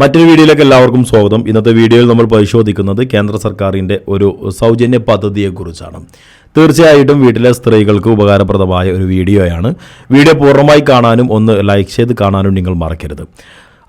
മറ്റൊരു വീഡിയോയിലേക്ക് എല്ലാവർക്കും സ്വാഗതം. ഇന്നത്തെ വീഡിയോയിൽ നമ്മൾ പരിശോധിക്കുന്നത് കേന്ദ്ര സർക്കാരിന്റെ ഒരു സൗജന്യ പദ്ധതിയെക്കുറിച്ചാണ്. തീർച്ചയായിട്ടും വീട്ടിലെ സ്ത്രീകൾക്ക് ഉപകാരപ്രദമായ ഒരു വീഡിയോയാണ്. വീഡിയോ പൂർണമായി കാണാനും ഒന്ന് ലൈക്ക് ചെയ്ത് കാണാനും നിങ്ങൾ മറക്കരുത്.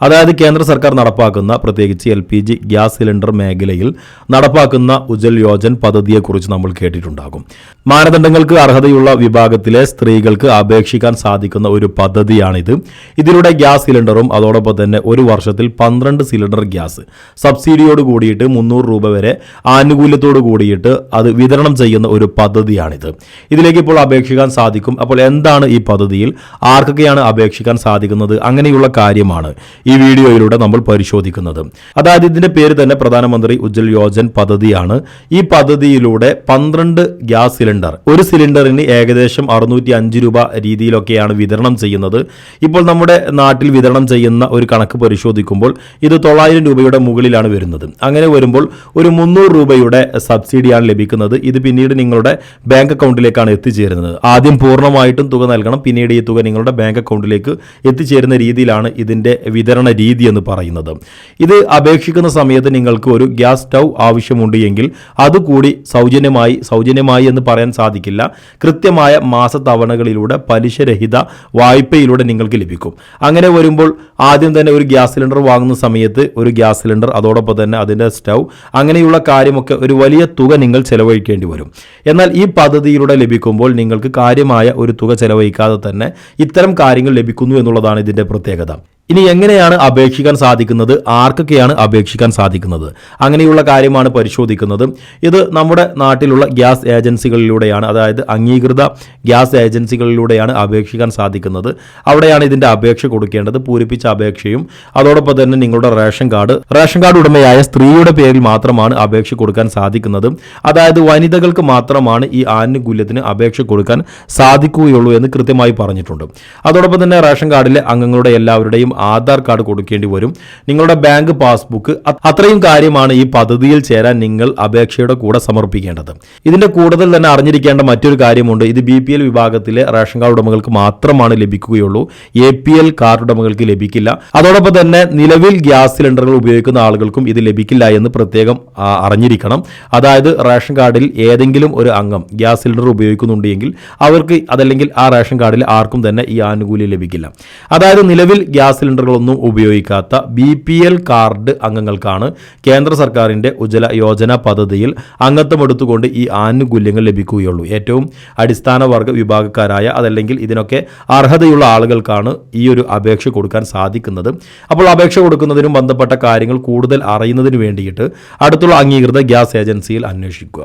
അതായത് കേന്ദ്ര സർക്കാർ നടപ്പാക്കുന്ന പ്രത്യേകിച്ച് L P G gas cylinder മേഖലയിൽ നടപ്പാക്കുന്ന ഉജ്ജൽ യോജൻ പദ്ധതിയെക്കുറിച്ച് നമ്മൾ കേട്ടിട്ടുണ്ടാകും. മാനദണ്ഡങ്ങൾക്ക് അർഹതയുള്ള വിഭാഗത്തിലെ സ്ത്രീകൾക്ക് അപേക്ഷിക്കാൻ സാധിക്കുന്ന ഒരു പദ്ധതിയാണിത്. ഇതിലൂടെ ഗ്യാസ് സിലിണ്ടറും അതോടൊപ്പം തന്നെ ഒരു വർഷത്തിൽ പന്ത്രണ്ട് സിലിണ്ടർ ഗ്യാസ് സബ്സിഡിയോട് കൂടിയിട്ട് മുന്നൂറ് രൂപ വരെ ആനുകൂല്യത്തോട് കൂടിയിട്ട് അത് വിതരണം ചെയ്യുന്ന ഒരു പദ്ധതിയാണിത്. ഇതിലേക്ക് ഇപ്പോൾ അപേക്ഷിക്കാൻ സാധിക്കും. അപ്പോൾ എന്താണ് ഈ പദ്ധതിയിൽ? ആർക്കൊക്കെയാണ് അപേക്ഷിക്കാൻ സാധിക്കുന്നത്? അങ്ങനെയുള്ള കാര്യമാണ്. ഈ വീഡിയോയിലൂടെ നമ്മൾ പരിശോധിക്കുന്നത്. അതായത് ഇതിന്റെ പേര് തന്നെ പ്രധാനമന്ത്രി ഉജ്ജൽ യോജൻ പദ്ധതിയാണ്. ഈ പദ്ധതിയിലൂടെ പന്ത്രണ്ട് ഗ്യാസ് സിലിണ്ടർ ഒരു സിലിണ്ടറിന് ഏകദേശം അറുന്നൂറ്റി അഞ്ച് രൂപ രീതിയിലൊക്കെയാണ് വിതരണം ചെയ്യുന്നത്. ഇപ്പോൾ നമ്മുടെ നാട്ടിൽ വിതരണം ചെയ്യുന്ന ഒരു കണക്ക് പരിശോധിക്കുമ്പോൾ ഇത് തൊള്ളായിരം രൂപയുടെ മുകളിലാണ് വരുന്നത്. അങ്ങനെ വരുമ്പോൾ ഒരു മുന്നൂറ് രൂപയുടെ സബ്സിഡിയാണ് ലഭിക്കുന്നത്. ഇത് പിന്നീട് നിങ്ങളുടെ ബാങ്ക് അക്കൗണ്ടിലേക്കാണ് എത്തിച്ചേരുന്നത്. ആദ്യം പൂർണമായിട്ടും തുക നൽകണം പിന്നീട് ഈ തുക നിങ്ങളുടെ ബാങ്ക് അക്കൗണ്ടിലേക്ക് എത്തിച്ചേരുന്ന രീതിയിലാണ് ഇതിന്റെ വിതരണ രീതി എന്ന് പറയുന്നത്. ഇത് അപേക്ഷിക്കുന്ന സമയത്ത് നിങ്ങൾക്ക് ഒരു ഗ്യാസ് സ്റ്റൗ ആവശ്യമുണ്ട് എങ്കിൽ അതുകൂടി സൗജന്യമായി സൗജന്യമായി എന്ന് പറയാൻ സാധിക്കില്ല. കൃത്യമായ മാസത്തവണകളിലൂടെ പലിശരഹിത വായ്പയിലൂടെ നിങ്ങൾക്ക് ലഭിക്കും. അങ്ങനെ വരുമ്പോൾ ആദ്യം തന്നെ ഒരു ഗ്യാസ് സിലിണ്ടർ വാങ്ങുന്ന സമയത്ത് ഒരു ഗ്യാസ് സിലിണ്ടർ അതോടൊപ്പം തന്നെ അതിന്റെ സ്റ്റൗ അങ്ങനെയുള്ള കാര്യമൊക്കെ ഒരു വലിയ തുക നിങ്ങൾ ചെലവഴിക്കേണ്ടി വരും. എന്നാൽ ഈ പദ്ധതിയിലൂടെ ലഭിക്കുമ്പോൾ നിങ്ങൾക്ക് കാര്യമായ ഒരു തുക ചെലവഴിക്കാതെ തന്നെ ഇത്തരം കാര്യങ്ങൾ ലഭിക്കുന്നു എന്നുള്ളതാണ് ഇതിന്റെ പ്രത്യേകത. ഇനി എങ്ങനെയാണ് അപേക്ഷിക്കാൻ സാധിക്കുന്നത്? ആർക്കൊക്കെയാണ് അപേക്ഷിക്കാൻ സാധിക്കുന്നത്? അങ്ങനെയുള്ള കാര്യമാണ് പരിശോധിക്കുന്നത്. ഇത് നമ്മുടെ നാട്ടിലുള്ള ഗ്യാസ് ഏജൻസികളിലൂടെയാണ് അതായത് അംഗീകൃത ഗ്യാസ് ഏജൻസികളിലൂടെയാണ് അപേക്ഷിക്കാൻ സാധിക്കുന്നത്. അവിടെയാണ് ഇതിന്റെ അപേക്ഷ കൊടുക്കേണ്ടത് പൂരിപ്പിച്ച അപേക്ഷയും. അതോടൊപ്പം തന്നെ നിങ്ങളുടെ റേഷൻ കാർഡ്. റേഷൻ കാർഡ് ഉടമയായ സ്ത്രീയുടെ പേരിൽ മാത്രമാണ് അപേക്ഷ കൊടുക്കാൻ സാധിക്കുന്നത്. അതായത് വനിതകൾക്ക് മാത്രമാണ് ഈ ആനുകൂല്യത്തിന് അപേക്ഷ കൊടുക്കാൻ സാധിക്കുകയുള്ളൂ എന്ന് കൃത്യമായി പറഞ്ഞിട്ടുണ്ട്. അതോടൊപ്പം തന്നെ റേഷൻ കാർഡിലെ അംഗങ്ങളുടെ എല്ലാവരുടെയും ആധാർ കാർഡ് കൊടുക്കേണ്ടി വരും. നിങ്ങളുടെ ബാങ്ക് പാസ്ബുക്ക് അത്രയും കാര്യമാണ് ഈ പദ്ധതിയിൽ ചേരാൻ നിങ്ങൾ അപേക്ഷയുടെ കൂടെ സമർപ്പിക്കേണ്ടത്. ഇതിന്റെ കൂടുതൽ തന്നെ അറിഞ്ഞിരിക്കേണ്ട മറ്റൊരു കാര്യമുണ്ട്. ഇത് ബി വിഭാഗത്തിലെ റേഷൻ കാർഡ് ഉടമകൾക്ക് മാത്രമാണ് ലഭിക്കുകയുള്ളൂ. എ പി എൽ കാർഡ് ഉടമകൾക്ക് ലഭിക്കില്ല. അതോടൊപ്പം തന്നെ നിലവിൽ ഗ്യാസ് സിലിണ്ടറുകൾ ഉപയോഗിക്കുന്ന ആളുകൾക്കും ഇത് ലഭിക്കില്ല എന്ന് പ്രത്യേകം അറിഞ്ഞിരിക്കണം. അതായത് റേഷൻ കാർഡിൽ ഏതെങ്കിലും ഒരു അംഗം ഗ്യാസ് സിലിണ്ടർ ഉപയോഗിക്കുന്നുണ്ടെങ്കിൽ അവർക്ക് അതല്ലെങ്കിൽ ആ റേഷൻ കാർഡിൽ ആർക്കും തന്നെ ഈ ആനുകൂല്യം ലഭിക്കില്ല. അതായത് നിലവിൽ ഗ്യാസ് സിലിണ്ടറുകളൊന്നും ഉപയോഗിക്കാത്ത ബി പി എൽ കാർഡ് അംഗങ്ങൾക്കാണ് കേന്ദ്ര സർക്കാരിന്റെ ഉജ്ജല യോജന പദ്ധതിയിൽ അംഗത്വം എടുത്തുകൊണ്ട് ഈ ആനുകൂല്യങ്ങൾ ലഭിക്കുകയുള്ളൂ. ഏറ്റവും അടിസ്ഥാന വർഗ വിഭാഗക്കാരായ അതല്ലെങ്കിൽ ഇതിനൊക്കെ അർഹതയുള്ള ആളുകൾക്കാണ് ഈ ഒരു അപേക്ഷ കൊടുക്കാൻ സാധിക്കുന്നത്. അപ്പോൾ അപേക്ഷ കൊടുക്കുന്നതിനും ബന്ധപ്പെട്ട കാര്യങ്ങൾ കൂടുതൽ അറിയുന്നതിന് വേണ്ടിയിട്ട് അടുത്തുള്ള അംഗീകൃത ഗ്യാസ് ഏജൻസിയിൽ അന്വേഷിക്കുക.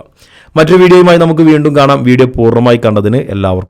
മറ്റൊരു വീഡിയോയുമായി നമുക്ക് വീണ്ടും കാണാം. വീഡിയോ പൂർണമായി കണ്ടതിന് എല്ലാവർക്കും